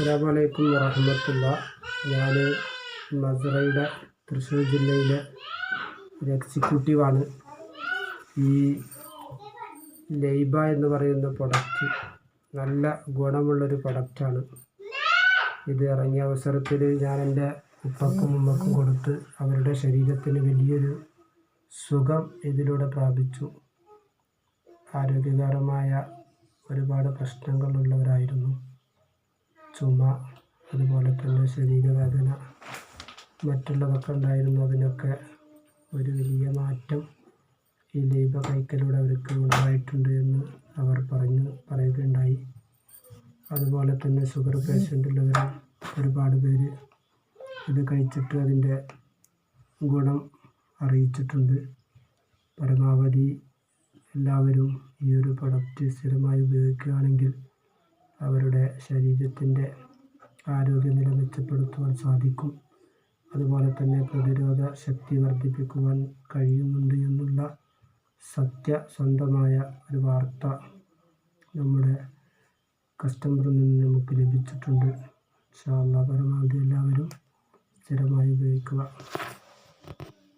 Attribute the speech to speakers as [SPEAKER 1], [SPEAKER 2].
[SPEAKER 1] അസ്സാം വലൈക്കും ഞാൻ മസറയുടെ തൃശ്ശൂർ ജില്ലയിലെ ഒരു എക്സിക്യൂട്ടീവാണ് ഈ ലൈബ എന്ന് പറയുന്ന പ്രൊഡക്റ്റ് നല്ല ഗുണമുള്ളൊരു പ്രൊഡക്റ്റാണ് ഇത് ഇറങ്ങിയ അവസരത്തിൽ ഞാൻ എന്റെ ഉപ്പക്കും ഉമ്മക്കും കൊടുത്ത് അവരുടെ ശരീരത്തിന് വലിയൊരു സുഖം ഇതിലൂടെ പ്രാപിച്ചു. ആരോഗ്യകരമായ ഒരുപാട് പ്രശ്നങ്ങളുള്ളവരായിരുന്നു ചുമ അതുപോലെ തന്നെ ശരീരവേദന മറ്റുള്ളതൊക്കെ ഉണ്ടായിരുന്നു. അതിനൊക്കെ ഒരു വലിയ മാറ്റം ഈ ദൈവ കൈക്കലൂടെ അവർക്ക് ഉണ്ടായിട്ടുണ്ട് എന്ന് അവർ പറഞ്ഞു പറയുകയുണ്ടായി. അതുപോലെ തന്നെ ഷുഗർ പേഷ്യന്റുള്ളവർ ഒരുപാട് പേര് ഇത് കഴിച്ചിട്ട് അതിന്റെ ഗുണം അറിയിച്ചിട്ടുണ്ട്. പരമാവധി എല്ലാവരും ഈ ഒരു പ്രൊഡക്റ്റ് സ്ഥിരമായി ഉപയോഗിക്കുകയാണെങ്കിൽ അവരുടെ ശരീരത്തിന്റെ ആരോഗ്യനില മെച്ചപ്പെടുത്തുവാൻ സാധിക്കും. അതുപോലെ തന്നെ പ്രതിരോധ ശക്തി വർദ്ധിപ്പിക്കുവാൻ കഴിയുന്നുണ്ട് എന്നുള്ള സത്യസന്ധമായ ഒരു വാർത്ത നമ്മുടെ കസ്റ്റമറിൽ നിന്ന് നമുക്ക് ലഭിച്ചിട്ടുണ്ട്. ഇൻഷാ പരമാവധി എല്ലാവരും സ്ഥിരമായി ഉപയോഗിക്കുക.